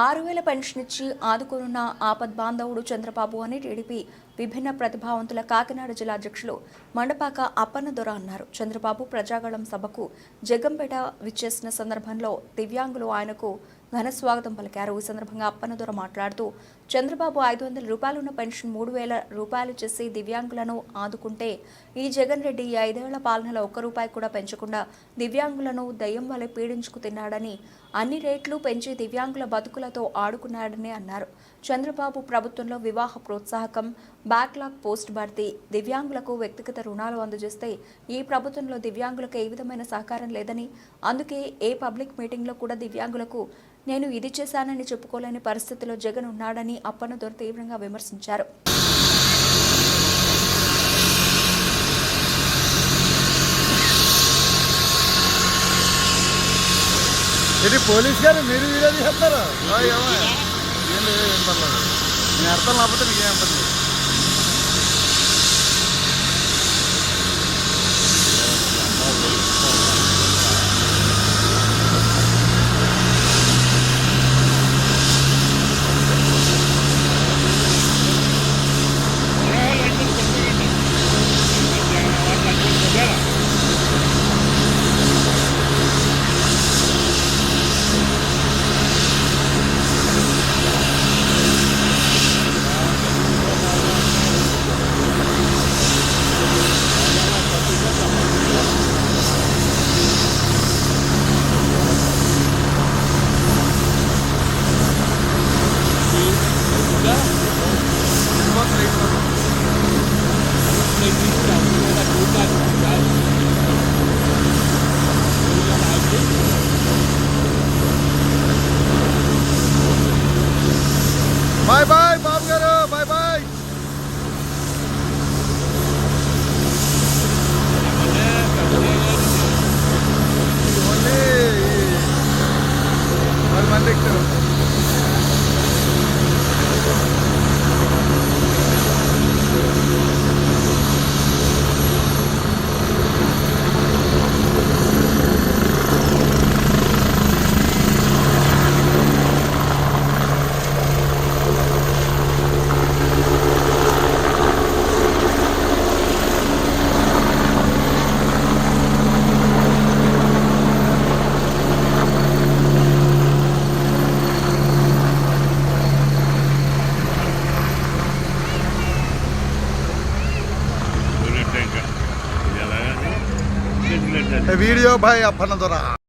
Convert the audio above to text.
ఆరు వేల పెన్షన్ ఇచ్చి ఆదుకోనున్న ఆపద్ బాంధవుడు చంద్రబాబు అని టీడీపీ విభిన్న ప్రతిభావంతుల కాకినాడ జిల్లా అధ్యక్షులు మండపాక అప్పన్నదొర అన్నారు. చంద్రబాబు ప్రజాగళం సభకు జగంపేట విచ్చేసిన సందర్భంలో దివ్యాంగులు ఆయనకు ఘన స్వాగతం పలికారు. ఈ సందర్భంగా అప్పన్నదొర మాట్లాడుతూ చంద్రబాబు ఐదు వందల రూపాయలున్న పెన్షన్ మూడు వేల రూపాయలు చేసి దివ్యాంగులను ఆదుకుంటే ఈ జగన్ రెడ్డి ఈ ఐదేళ్ళ పాలనలో ఒక్క రూపాయి కూడా పెంచకుండా దివ్యాంగులను దయ్యం వలె పీడించుకు తిన్నాడని అన్ని రేట్లు పెంచి దివ్యాంగుల బతుకులతో ఆడుకున్నాడని అన్నారు. చంద్రబాబు ప్రభుత్వంలో వివాహ ప్రోత్సాహకం బ్యాక్లాగ్ పోస్ట్ భర్తీ దివ్యాంగులకు వ్యక్తిగత రుణాలు అందజేస్తే ఈ ప్రభుత్వంలో దివ్యాంగులకు ఏ విధమైన సహకారం లేదని. అందుకే ఏ పబ్లిక్ మీటింగ్లో కూడా దివ్యాంగులకు నేను ఇది చేశానని చెప్పుకోలేని పరిస్థితిలో జగన్ ఉన్నాడని అప్పన్నదొర తీవ్రంగా విమర్శించారు. ఇది పోలీస్ గారు మీరు వీడియో తీసేస్తారు? ఏం లేదు ఏం పర్లేదు. నేను అర్థం లేకపోతే నీకేం పర్లేదు బాయ్ బాయ్ బాబు గారు బాయ్ బాయ్ ఓన్లీ పది మంది ఎక్కుతారు Video भाई अपना द्वारा